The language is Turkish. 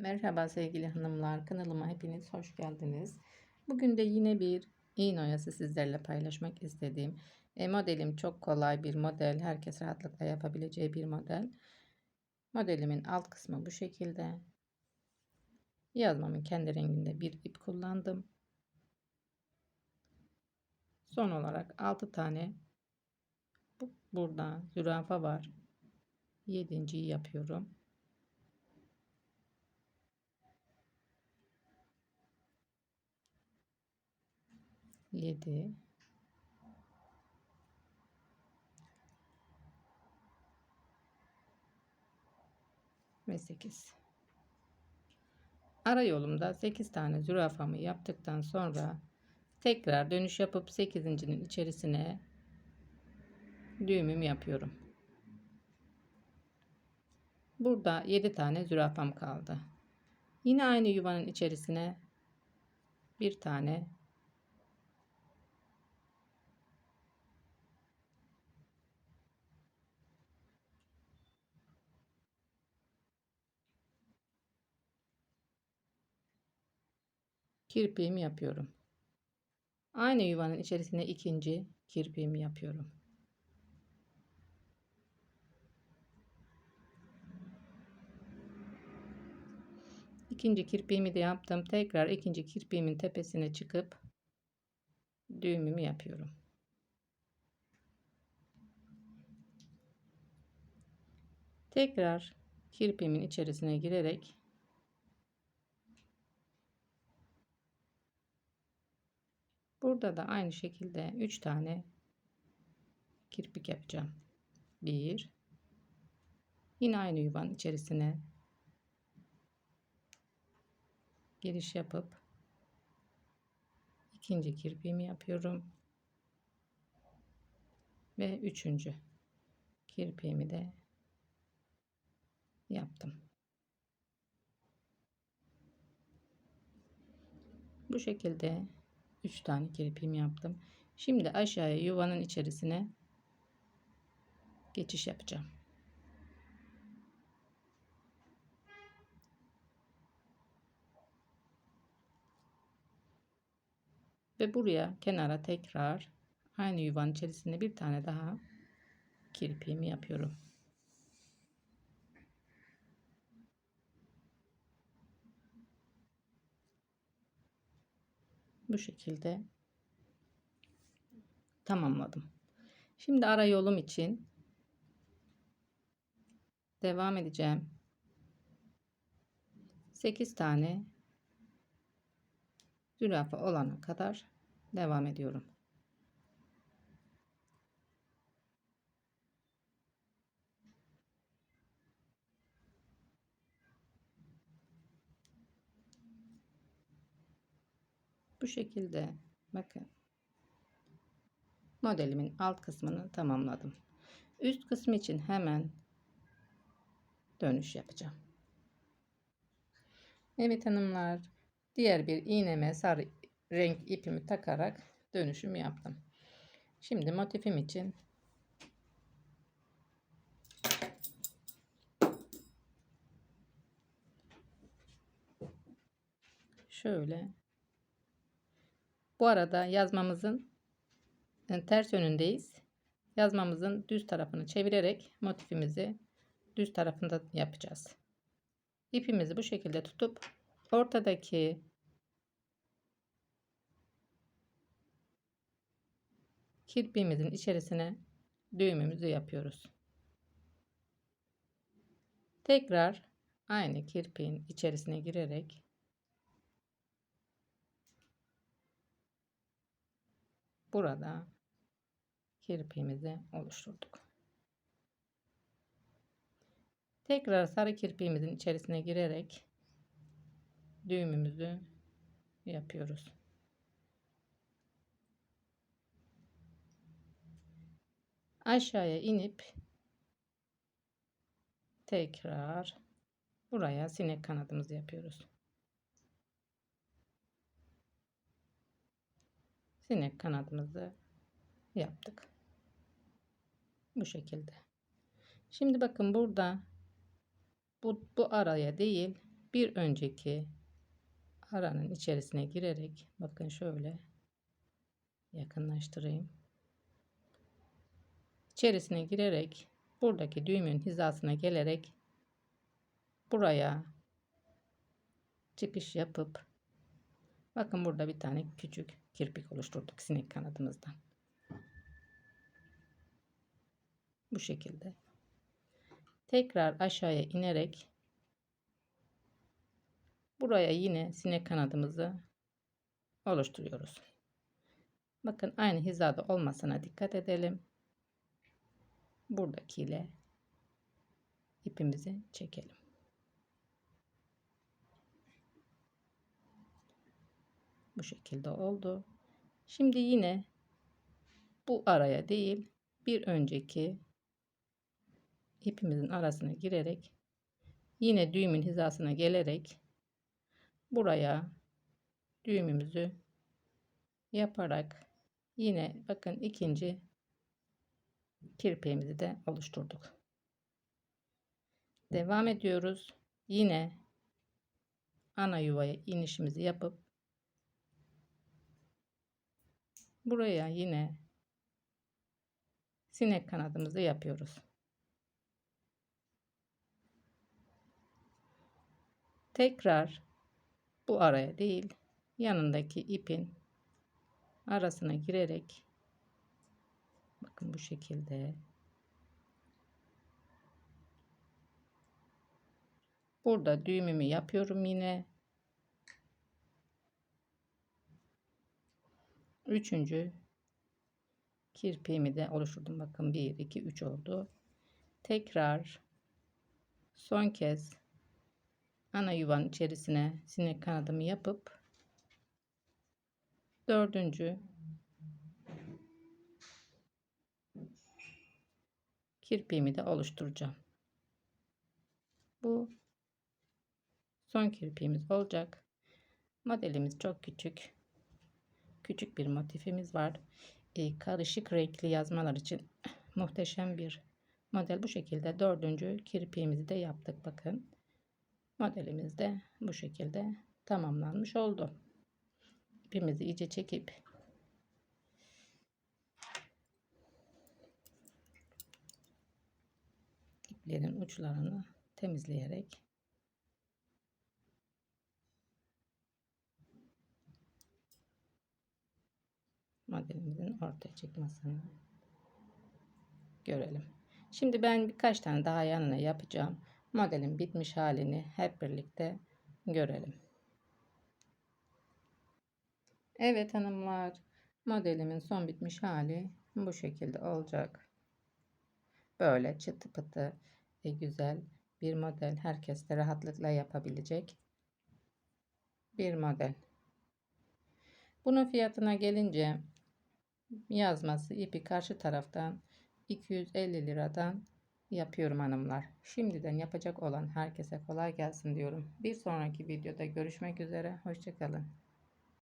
Merhaba sevgili hanımlar, kanalıma hepiniz hoş geldiniz. Bugün de yine bir iğne oyası sizlerle paylaşmak istediğim e, modelim çok kolay bir model, herkes rahatlıkla yapabileceği bir model. Modelimin alt kısmı bu şekilde. Yazmamın kendi renginde bir ip kullandım. Son olarak 6 tane bu, burada zürafa var. 7.yi yapıyorum. 7 ve 8 ara yolumda 8 tane zürafamı yaptıktan sonra tekrar dönüş yapıp 8.'nin içerisine düğümümü yapıyorum. Burada 7 tane zürafam kaldı. Yine aynı yuvanın içerisine bir tane kirpiğimi yapıyorum. Aynı yuvanın içerisine ikinci kirpiğimi yapıyorum. İkinci kirpiğimi de yaptım. Tekrar ikinci kirpiğimin tepesine çıkıp düğümümü yapıyorum. Tekrar kirpiğimin içerisine girerek Burada da aynı şekilde 3 tane kirpik yapacağım. 1 Yine aynı yuvanın içerisine giriş yapıp ikinci kirpiğimi yapıyorum. Ve üçüncü kirpiğimi de yaptım. Bu şekilde 3 tane kirpiğimi yaptım. Şimdi aşağıya yuvanın içerisine geçiş yapacağım. Ve buraya kenara tekrar aynı yuvanın içerisinde bir tane daha kirpiğimi yapıyorum. Bu şekilde tamamladım. Şimdi ara yolum için devam edeceğim. 8 tane zürafa olana kadar devam ediyorum. Bu şekilde bakın modelimin alt kısmını tamamladım. Üst kısmı için hemen dönüş yapacağım. Evet hanımlar diğer bir iğneme sarı renk ipimi takarak dönüşümü yaptım. Şimdi motifim için şöyle bu arada yazmamızın e, ters yönündeyiz. Yazmamızın düz tarafını çevirerek motifimizi düz tarafında yapacağız. İpimizi bu şekilde tutup ortadaki kirpiğimizin içerisine düğümümüzü yapıyoruz. Tekrar aynı kirpiğin içerisine girerek burada kirpiğimizi oluşturduk. Tekrar sarı kirpiğimizin içerisine girerek düğümümüzü yapıyoruz. Aşağıya inip tekrar buraya sinek kanadımızı yapıyoruz. Sinek kanadımızı yaptık. Bu şekilde. Şimdi bakın burada bu, bu araya değil bir önceki aranın içerisine girerek bakın şöyle yakınlaştırayım. İçerisine girerek buradaki düğümün hizasına gelerek buraya çıkış yapıp bakın burada bir tane küçük kirpik oluşturduk sinek kanadımızdan. Bu şekilde. Tekrar aşağıya inerek buraya yine sinek kanadımızı oluşturuyoruz. Bakın aynı hizada olmasına dikkat edelim. Buradakiyle ipimizi çekelim. Bu şekilde oldu. Şimdi yine bu araya değil bir önceki ipimizin arasına girerek yine düğümün hizasına gelerek buraya düğümümüzü yaparak yine bakın ikinci kirpiğimizi de oluşturduk. Devam ediyoruz. Yine ana yuvaya inişimizi yapıp buraya yine sinek kanadımızı yapıyoruz. Tekrar bu araya değil yanındaki ipin arasına girerek bakın bu şekilde burada düğümümü yapıyorum yine üçüncü kirpiğimi de oluşturdum bakın 1 2 3 oldu tekrar son kez ana yuvanın içerisine sinek kanadımı yapıp dördüncü kirpiğimi de oluşturacağım. Bu son kirpiğimiz olacak. Modelimiz çok küçük. Küçük bir motifimiz var. E, karışık renkli yazmalar için muhteşem bir model. Bu şekilde dördüncü kirpiğimizi de yaptık. Bakın modelimiz de bu şekilde tamamlanmış oldu. İpimizi iyice çekip iplerin uçlarını temizleyerek modelimizin ortaya çıkmasını görelim. Şimdi ben birkaç tane daha yanına yapacağım. Modelin bitmiş halini hep birlikte görelim. Evet hanımlar modelimin son bitmiş hali bu şekilde olacak. Böyle çıtı pıtı ve güzel bir model. Herkes de rahatlıkla yapabilecek bir model. Bunun fiyatına gelince yazması ipi karşı taraftan 250 liradan yapıyorum hanımlar. Şimdiden yapacak olan herkese kolay gelsin diyorum. Bir sonraki videoda görüşmek üzere. Hoşçakalın.